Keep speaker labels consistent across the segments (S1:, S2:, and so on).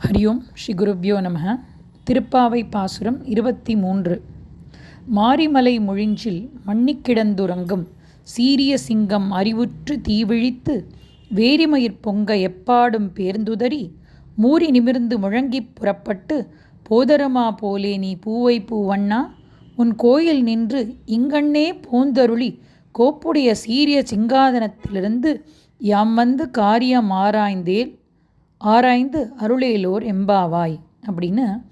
S1: ஹரியோம் ஸ்ரீ குருப்யோ நமக திருப்பாவை பாசுரம் இருபத்தி மூன்று மாரிமலை முழிஞ்சில் மன்னிக்கிடந்துறங்கும் சீரிய சிங்கம் அறிவுற்று தீவிழித்து வேரிமயிர் பொங்க எப்பாடும் பேர்ந்துதறி மூறி நிமிர்ந்து முழங்கிப் புறப்பட்டு போதரமா போலே நீ பூவை பூவண்ணா உன் கோயில் நின்று இங்கண்ணே போந்தருளி கோப்புடைய சீரிய சிங்காதனத்திலிருந்து யாம் வந்து காரியம் ஆராய்ந்தேல் ஆராய்ந்து அருளேலோர் எம்பாவாய் அப்படின்னு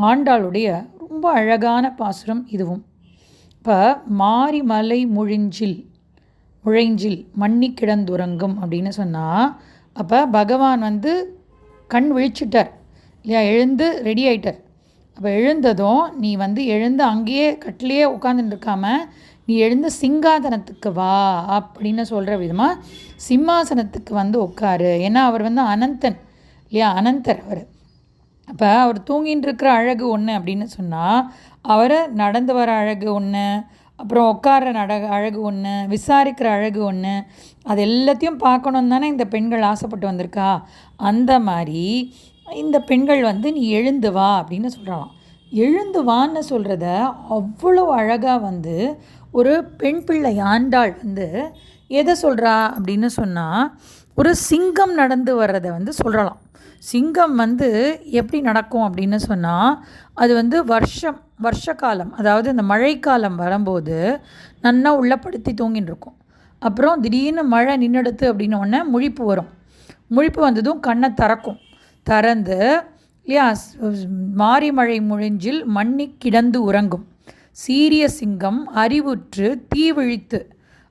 S1: ஆண்டாளுடைய ரொம்ப அழகான பாசுரம் இதுவும். இப்போ மாரிமலை முழிஞ்சில் முழைஞ்சில் மண்ணி கிடந்துறங்கும் அப்படின்னு சொன்னால் அப்போ பகவான் வந்து கண் விழிச்சிட்டார். இல்லையா? எழுந்து ரெடி ஆயிட்டார். அப்போ எழுந்ததும் நீ வந்து எழுந்து அங்கேயே கட்டிலேயே உட்காந்துருக்காம நீ எழுந்து சிங்காதனத்துக்கு வா அப்படின்னு சொல்கிற விதமாக சிம்மாசனத்துக்கு வந்து உட்காரு. ஏன்னா அவர் வந்து அனந்தன். இல்லையா? அனந்தர் அவர். அப்போ அவர் தூங்கின்னு இருக்கிற அழகு ஒன்று அப்படின்னு சொன்னால் அவரை நடந்து வர அழகு ஒன்று அப்புறம் உட்கார நட அழகு ஒன்று விசாரிக்கிற அழகு ஒன்று அது எல்லாத்தையும் பார்க்கணும் தானே இந்த பெண்கள் ஆசைப்பட்டு வந்திருக்கா? அந்த மாதிரி இந்த பெண்கள் வந்து நீ எழுந்து வா அப்படின்னு சொல்கிறான் எழுந்து வான்னு சொல்கிறத அவ்வளோ அழகாக வந்து ஒரு பெண் பிள்ளை ஆண்டாள் வந்து எதை சொல்கிறா அப்படின்னு சொன்னால் ஒரு சிங்கம் நடந்து வர்றதை வந்து சொல்கிறலாம் சிங்கம் வந்து எப்படி நடக்கும் அப்படின்னு சொன்னால் அது வந்து வருஷம் வருஷ காலம் அதாவது இந்த மழைக்காலம் வரும்போது நன்னா உள்ளப்படுத்தி தூங்கின்னு இருக்கும். அப்புறம் திடீர்னு மழை நின்றுடுத்து அப்படின்னு உடனே முழிப்பு வரும். முழிப்பு வந்ததும் கண்ணை திறக்கும். திறந்து இல்லையா மாரிமழை முழிஞ்சில் மண்ணி கிடந்து உறங்கும். சீரிய சிங்கம் அறிவுற்று தீ விழித்து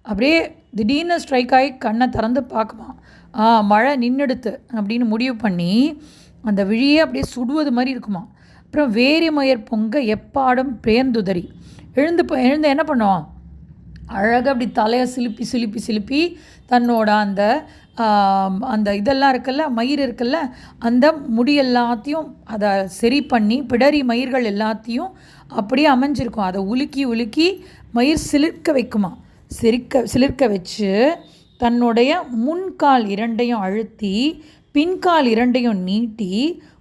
S1: அப்படியே திடீர்னு ஸ்ட்ரைக் ஆகி கண்ணை திறந்து பார்க்குமா ஆ மழை நின்றுடுத்து அப்படின்னு முடிவு பண்ணி அந்த விழியே அப்படியே சுடுவது மாதிரி இருக்குமா அப்புறம் வேரி மயர் பொங்க எப்பாடும் பேர்ந்துதறி. எழுந்து எழுந்து என்ன பண்ணுவான்? அழகாக அப்படி தலையை சிலுப்பி சிலுப்பி சிலுப்பி தன்னோட அந்த அந்த இதெல்லாம் இருக்குல்ல மயிர் இருக்குல்ல அந்த முடி எல்லாத்தையும் அதை சரி பண்ணி பிடரி மயிர்கள் எல்லாத்தையும் அப்படியே அமைஞ்சிருக்கும். அதை உலுக்கி உலுக்கி மயிர் சிலிர்க்க வைக்குமா சிரிக்க சிலிர்க்க வச்சு தன்னுடைய முன்கால் இரண்டையும் அழுத்தி பின்கால் இரண்டையும் நீட்டி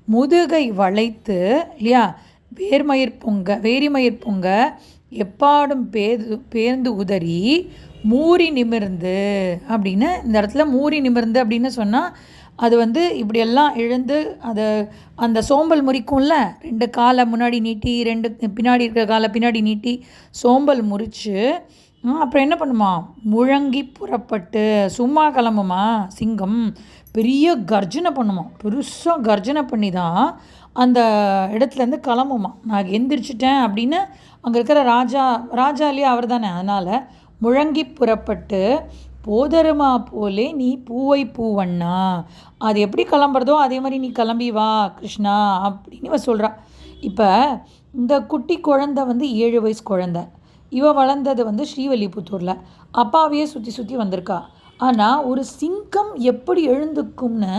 S1: முதுகை வளைத்து இல்லையா? வேர்மயிர் பொங்க வேரிமயிர் பொங்க எப்பாடும் பேது பேர்ந்து உதறி மூறி நிமிர்ந்து அப்படின்னு இந்த இடத்துல மூறி நிமிர்ந்து அப்படின்னு சொன்னால் அது வந்து இப்படியெல்லாம் எழுந்து அதை அந்த சோம்பல் முறிக்கும்ல? ரெண்டு காலை முன்னாடி நீட்டி ரெண்டு பின்னாடி இருக்கிற காலை பின்னாடி நீட்டி சோம்பல் முறித்து அப்புறம் என்ன பண்ணுமா? முழங்கி புறப்பட்டு சும்மா கிளம்புமா? சிங்கம் பெரிய கர்ஜனை பண்ணுமா? பெருசாக கர்ஜனை பண்ணி தான் அந்த இடத்துலேருந்து கிளம்புமா? நான் எந்திரிச்சிட்டேன் அப்படின்னு அங்கே இருக்கிற ராஜா ராஜாலேயே அவர் தானே. அதனால் முழங்கி புறப்பட்டு போதருமா போலே நீ பூவை பூவண்ணா. அது எப்படி கிளம்புறதோ அதே மாதிரி நீ கிளம்பி வா கிருஷ்ணா அப்படின்னு இவ சொல்கிறா இப்போ இந்த குட்டி குழந்த வந்து ஏழு வயசு குழந்த. இவ வளர்ந்தது வந்து ஸ்ரீவல்லிபுத்தூரில். அப்பாவையே சுற்றி சுற்றி வந்திருக்கா. ஆனால் ஒரு சிங்கம் எப்படி எழுந்துக்கும்னு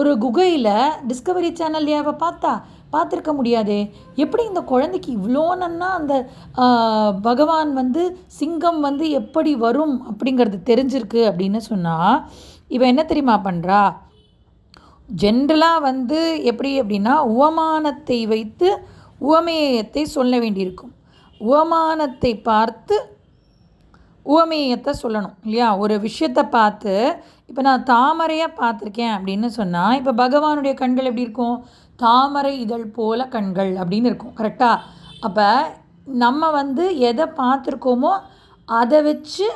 S1: ஒரு குகையில் டிஸ்கவரி சேனல்லையே அவள் பார்த்தா. பார்த்துருக்க முடியாதே. எப்படி இந்த குழந்தைக்கு இவ்வளோ நன்னா அந்த பகவான் வந்து சிங்கம் வந்து எப்படி வரும் அப்படிங்கிறது தெரிஞ்சிருக்கு அப்படின்னு சொன்னால் இவன் என்ன தெரியுமா பண்ணுறா ஜென்ரலாக வந்து எப்படி அப்படின்னா உவமானத்தை வைத்து உவமேயத்தை சொல்ல வேண்டியிருக்கும். உவமானத்தை பார்த்து உவமேயத்தை சொல்லணும் இல்லையா? ஒரு விஷயத்தை பார்த்து இப்போ நான் தாமரையாக பார்த்துருக்கேன் அப்படின்னு சொன்னால் இப்போ பகவானுடைய கண்கள் எப்படி இருக்கும்? தாமரை இதழ் போல கண்கள் அப்படின்னு இருக்கும் கரெக்டாக அப்போ நம்ம வந்து எதை பார்த்துருக்கோமோ அதை வச்சு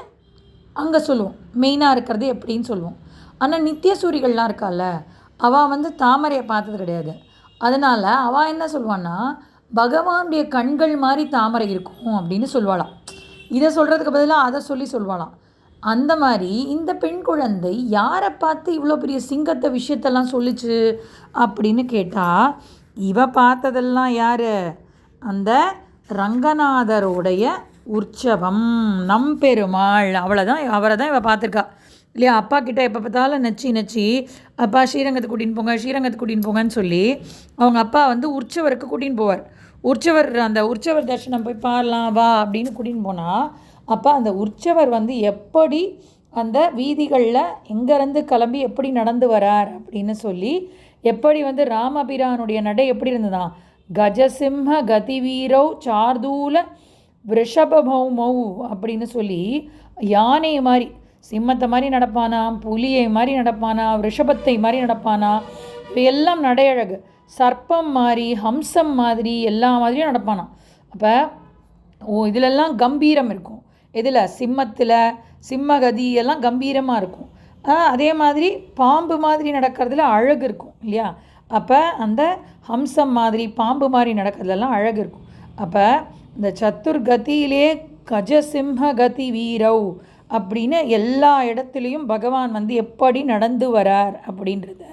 S1: அங்கே சொல்லுவோம். மெயினாக இருக்கிறது எப்படின்னு சொல்லுவோம். ஆனால் நித்திய சூரிகள்லாம் இருக்கால அவள் வந்து தாமரையை பார்த்தது கிடையாது. அதனால் அவள் என்ன சொல்லுவான்னா பகவானுடைய கண்கள் மாதிரி தாமரை இருக்கும் அப்படின்னு சொல்வாளாம். இதை சொல்கிறதுக்கு பதிலாக அதை சொல்லி சொல்லுவாளாம் அந்த மாதிரி இந்த பெண் குழந்தை யாரை பார்த்து இவ்வளோ பெரிய சிங்கத்தை விஷயத்தெல்லாம் சொல்லிச்சு அப்படின்னு கேட்டால் இவ பார்த்ததெல்லாம் யார்? அந்த ரங்கநாதருடைய உற்சவம் நம் பெருமாள். அவளை தான் அவரை தான் இவள் பார்த்துருக்கா. இல்லையா? அப்பா கிட்ட எப்போ பார்த்தாலும் நச்சு நச்சு அப்பா ஸ்ரீரங்கத்துக்கு கூட்டின்னு போங்க ஸ்ரீரங்கத்துக்கு கூட்டின்னு போங்கன்னு சொல்லி அவங்க அப்பா வந்து உற்சவருக்கு கூட்டின்னு போவார். உற்சவர் அந்த உற்சவர் தர்ஷனம் போய் பாரலாம் வா அப்படின்னு கூட்டின்னு போனால் அப்போ அந்த உற்சவர் வந்து எப்படி அந்த வீதிகளில் எங்கேருந்து கிளம்பி எப்படி நடந்து வரார் அப்படின்னு சொல்லி எப்படி வந்து ராமபிரானுடைய நடை எப்படி இருந்ததுதான் கஜசிம்ம கதிவீரௌ சார்தூல விஷபமௌமௌ அப்படின்னு சொல்லி யானை மாதிரி சிம்மத்தை மாதிரி நடப்பானா புலியை மாதிரி நடப்பானா ரிஷபத்தை மாதிரி நடப்பானா இவையெல்லாம் நடையழகு சர்ப்பம் மாதிரி ஹம்சம் மாதிரி எல்லா மாதிரியும் நடப்பானாம். அப்போ ஓ இதிலெல்லாம் கம்பீரம் இருக்கும். இதில் சிம்மத்தில் சிம்மகதி எல்லாம் கம்பீரமாக இருக்கும். அதே மாதிரி பாம்பு மாதிரி நடக்கிறதுல அழகு இருக்கும் இல்லையா? அப்போ அந்த ஹம்சம் மாதிரி பாம்பு மாதிரி நடக்கிறதுலாம் அழகு இருக்கும். அப்போ இந்த சத்துர்கதியிலே கஜசிம்ம கதி வீரவ் அப்படின்னு எல்லா இடத்துலையும் பகவான் வந்து எப்படி நடந்து வரார் அப்படின்றத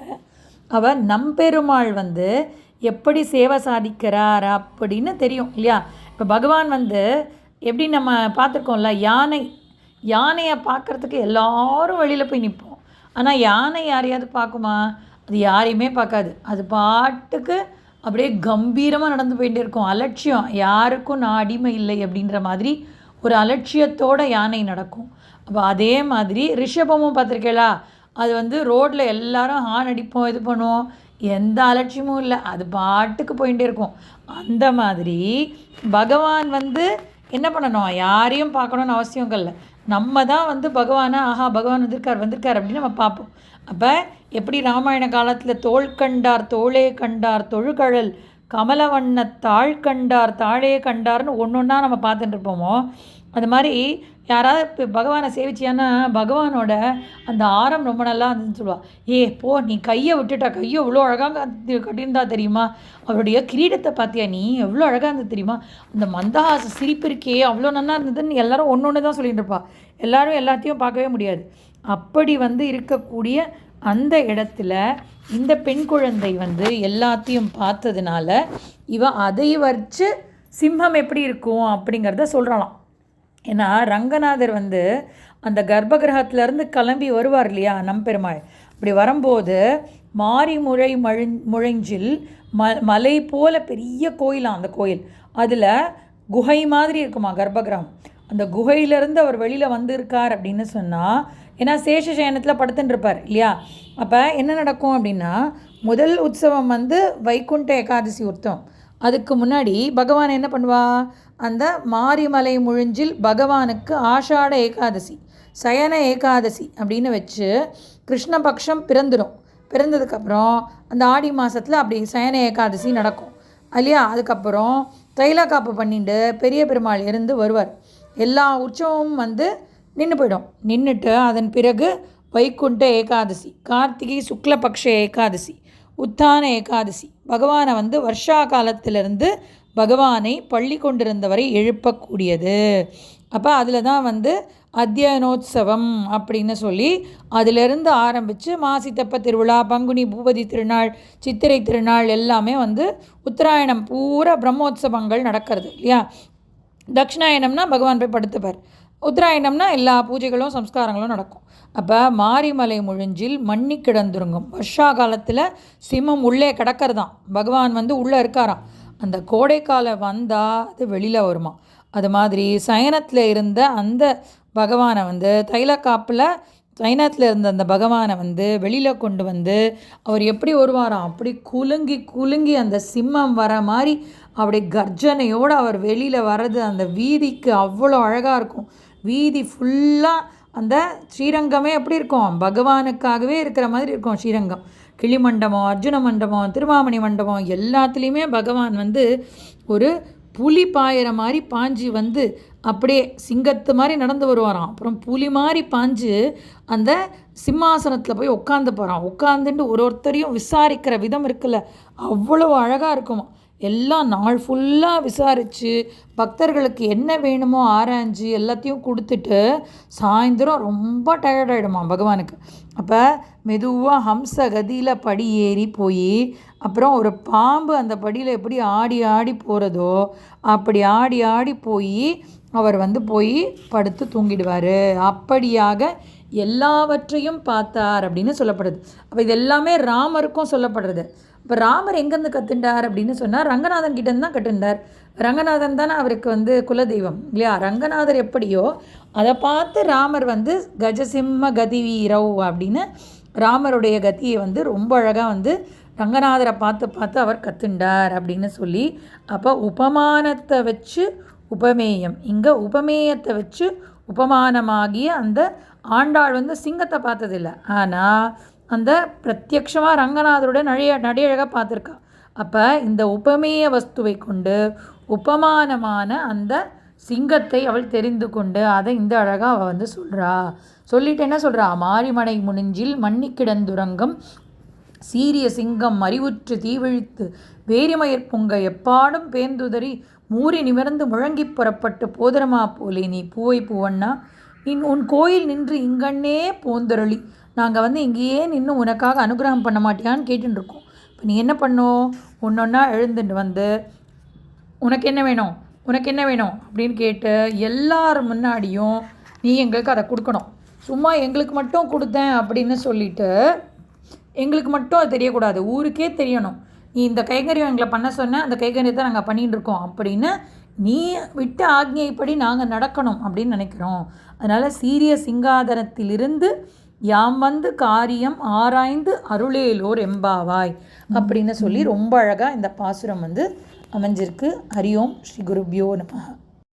S1: அவர் நம்பெருமாள் வந்து எப்படி சேவை சாதிக்கிறார் அப்படின்னு தெரியும் இல்லையா? இப்போ பகவான் வந்து எப்படி நம்ம பார்த்துருக்கோம்ல யானை யானையை பார்க்குறதுக்கு எல்லாரும் வெளியில் போய் நிற்போம். ஆனால் யானை யாரையாவது பார்க்குமா? அது யாரையுமே பார்க்காது. அது பாட்டுக்கு அப்படியே கம்பீரமாக நடந்து போயிட்டே இருக்கும். அலட்சியம். யாருக்கும் நான் அடிமை இல்லை அப்படின்ற மாதிரி ஒரு அலட்சியத்தோட யானை நடக்கும். அப்போ அதே மாதிரி ரிஷபமும் பார்த்துருக்கேளா? அது வந்து ரோட்டில் எல்லாரும் ஹார்ன் அடிப்போம் இது பண்ணுவோம். எந்த அலட்சியமும் இல்லை. அது பாட்டுக்கு போயிட்டே இருக்கும். அந்த மாதிரி பகவான் வந்து என்ன பண்ணணும்? யாரையும் பார்க்கணுன்னு அவசியம் இல்லை. நம்ம தான் வந்து பகவானை ஆஹா பகவான் வந்திருக்கார் வந்திருக்கார் அப்படின்னு நம்ம பார்ப்போம். அப்போ எப்படி ராமாயண காலத்தில் தோல் கண்டார் தோளே கண்டார் தொழுகழல் கமலவண்ண தாழ் கண்டார் தாழே கண்டார்னு ஒன்று ஒன்றா நம்ம பார்த்துட்டு இருப்போமோ அது மாதிரி யாராவது இப்போ பகவானை சேவிச்சியான்னா பகவானோட அந்த ஆரம் ரொம்ப நல்லா இருந்துன்னு சொல்லுவாள் ஏ போ நீ கையை விட்டுட்டா. கையை எவ்வளோ அழகாக கட்டியிருந்தா தெரியுமா? அவருடைய கிரீடத்தை பார்த்தியா நீ? எவ்வளோ அழகாக இருந்தது தெரியுமா? அந்த மந்தஹாச சிரிப்பு இருக்கே அவ்வளோ நல்லா இருந்ததுன்னு எல்லாரும் ஒன்று ஒன்று தான் சொல்லிட்டு இருப்பா. எல்லாரும் எல்லாத்தையும் பார்க்கவே முடியாது. அப்படி வந்து இருக்கக்கூடிய அந்த இடத்துல இந்த பெண் குழந்தை வந்து எல்லாத்தையும் பார்த்ததுனால இவன் அதை வச்சு சிம்மம் எப்படி இருக்கும்? அப்படிங்கிறத சொல்கிறாளாம் ஏன்னா ரங்கநாதர் வந்து அந்த கர்ப்பகிரகத்திலேருந்து கிளம்பி வருவார் இல்லையா நம்பெருமாள் அப்படி வரும்போது மாரிமுழை மழி முழைஞ்சில் ம மலை போல பெரிய கோயிலாம் அந்த கோயில். அதில் குகை மாதிரி இருக்குமா கர்ப்பகிரகம்? அந்த குகையிலேருந்து அவர் வெளியில் வந்திருக்கார் அப்படின்னு சொன்னால் ஏன்னா சேஷ சயனத்தில் படுத்துட்டுருப்பார் இல்லையா? அப்போ என்ன நடக்கும் அப்படின்னா முதல் உற்சவம் வந்து வைகுண்ட ஏகாதசி உத்தம். அதுக்கு முன்னாடி பகவான் என்ன பண்ணுவா? அந்த மாரிமலை முழிஞ்சில் பகவானுக்கு ஆஷாட ஏகாதசி சயன ஏகாதசி அப்படின்னு வச்சு கிருஷ்ணபக்ஷம் பிறந்துடும் பிறந்ததுக்கப்புறம் அந்த ஆடி மாதத்தில் அப்படி சயன ஏகாதசி நடக்கும். இல்லையா? அதுக்கப்புறம் தைலக்காப்பு பண்ணிட்டு பெரிய பெருமாள் இருந்து வருவார். எல்லா உற்சவமும் வந்து நின்று போயிடும். நின்றுட்டு அதன் பிறகு வைகுண்ட ஏகாதசி கார்த்திகை சுக்லபக்ஷ ஏகாதசி உத்தான ஏகாதசி. பகவானை வந்து வருஷா காலத்திலிருந்து பகவானை பள்ளி கொண்டிருந்தவரை எழுப்பக்கூடியது. அப்போ அதில் தான் வந்து அத்தியனோத்சவம் அப்படின்னு சொல்லி அதிலிருந்து ஆரம்பித்து மாசித்தப்ப திருவிழா பங்குனி பூபதி திருநாள் சித்திரை திருநாள் எல்லாமே வந்து உத்தராயணம் பூரா பிரம்மோத்சவங்கள் நடக்கிறது இல்லையா? தட்சிணாயனம்னா பகவான் போய் படுத்துப்பார். உத்தராயணம்னா எல்லா பூஜைகளும் சம்ஸ்காரங்களும் நடக்கும். அப்போ மாரிமலை முழிஞ்சில் மண்ணி கிடந்துருங்கும் வருஷா காலத்தில் சிம்மம் உள்ளே கிடக்கிறதாம். பகவான் வந்து உள்ளே இருக்காராம். அந்த கோடைக்காலம் வந்தால் அது வெளியில் வருமா? அது மாதிரி சயனத்தில் இருந்த அந்த பகவானை வந்து தைலக்காப்பில் சைனத்தில் இருந்த அந்த பகவானை வந்து வெளியில் கொண்டு வந்து அவர் எப்படி வருவாராம்? அப்படி குலுங்கி குலுங்கி அந்த சிம்மம் வர மாதிரி அப்படி கர்ஜனையோடு அவர் வெளியில் வர்றது அந்த வீதிக்கு அவ்வளோ அழகாக இருக்கும். வீதி ஃபுல்லாக அந்த ஸ்ரீரங்கமே எப்படி இருக்கும்? பகவானுக்காகவே இருக்கிற மாதிரி இருக்கும் ஸ்ரீரங்கம். கிளி மண்டபம் அர்ஜுன மண்டபம் திருவாமணி மண்டபம் எல்லாத்துலேயுமே பகவான் வந்து ஒரு புலி பாயிற மாதிரி பாஞ்சு வந்து அப்படியே சிங்கத்து மாதிரி நடந்து வருவாராம். அப்புறம் புலி மாதிரி பாஞ்சு அந்த சிம்மாசனத்தில் போய் உட்காந்து போகிறான் உட்காந்துட்டு ஒரு ஒருத்தரையும் விசாரிக்கிற விதம் இருக்குல்ல அவ்வளோ அழகாக இருக்குமா எல்லாம் நாள் ஃபுல்லாக விசாரித்து பக்தர்களுக்கு என்ன வேணுமோ ஆராய்ஞ்சு எல்லாத்தையும் கொடுத்துட்டு சாயந்தரம் ரொம்ப டயர்டாயிடுமா பகவானுக்கு. அப்போ மெதுவாக ஹம்ச கதியில் படி ஏறி போய் அப்புறம் ஒரு பாம்பு அந்த படியில் எப்படி ஆடி ஆடி போகிறதோ அப்படி ஆடி ஆடி போய் அவர் வந்து போய் படுத்து தூங்கிடுவார். அப்படியாக எல்லாவற்றையும் பார்த்தார் அப்படின்னு சொல்லப்படுது. அப்போ இது எல்லாமே ராமருக்கும் சொல்லப்படுறது. இப்போ ராமர் எங்கேருந்து கற்றுண்டார் அப்படின்னு சொன்னால் ரங்கநாதன் கிட்டேருந்து தான் கற்றுண்டார் ரங்கநாதன் தானே அவருக்கு வந்து குலதெய்வம் இல்லையா? ரங்கநாதர் எப்படியோ அதை பார்த்து ராமர் வந்து கஜசிம்ம கதி வீரவ் அப்படின்னு ராமருடைய கதியை வந்து ரொம்ப அழகாக வந்து ரங்கநாதரை பார்த்து பார்த்து அவர் கத்துண்டார் அப்படின்னு சொல்லி அப்போ உபமானத்தை வச்சு உபமேயம் இங்கே உபமேயத்தை வச்சு உபமானமாகிய அந்த ஆண்டாள் வந்து சிங்கத்தை பார்த்ததில்ல. ஆனால் அந்த பிரத்யக்ஷமாக ரங்கநாதருடைய நடைய நடையழகாக பார்த்துருக்கா. அப்போ இந்த உபமேய வஸ்துவை கொண்டு உபமானமான அந்த சிங்கத்தை அவள் தெரிந்து கொண்டு அதை இந்த அழகாக அவள் வந்து சொல்கிறா சொல்லிட்டு என்ன சொல்கிறா மாரிமனை முனிஞ்சில் மன்னி சீரிய சிங்கம் அறிவுற்று தீவிழித்து வேரிமயர் பொங்க எப்பாடும் பேந்துதறி மூறி நிமிர்ந்து முழங்கி புறப்பட்டு போதரமா போலே நீ பூவை பூவண்ணா இன் உன் கோயில் நின்று இங்கண்ணே போந்தருளி நாங்கள் வந்து இங்கேயே நின்று உனக்காக அனுகிரகம் பண்ண மாட்டியான்னு கேட்டுட்டு இருக்கோம். இப்போ நீ என்ன பண்ணும் ஒன்றொன்னா எழுந்துட்டு வந்து உனக்கு என்ன வேணும்? உனக்கு என்ன வேணும்? அப்படின்னு கேட்டு எல்லார் முன்னாடியும் நீ எங்களுக்கு அதை கொடுக்கணும். சும்மா எங்களுக்கு மட்டும் கொடுத்தேன் அப்படின்னு சொல்லிட்டு எங்களுக்கு மட்டும் அது தெரியக்கூடாது. ஊருக்கே தெரியணும். நீ இந்த கைங்கரியம் எங்களை பண்ண சொன்ன அந்த கைங்கரியத்தை நாங்கள் பண்ணிகிட்டு இருக்கோம் அப்படின்னு நீ விட்ட ஆக்ஞைப்படி நாங்கள் நடக்கணும் அப்படின்னு நினைக்கிறோம். அதனால் சீரிய சிங்காதனத்திலிருந்து யாம் வந்து காரியம் ஆராய்ந்து அருளேலோர் எம்பாவாய் அப்படின்னு சொல்லி ரொம்ப அழகாக இந்த பாசுரம் வந்து அமைஞ்சிருக்கு. ஹரியோம் ஸ்ரீ குருபியோ நமகா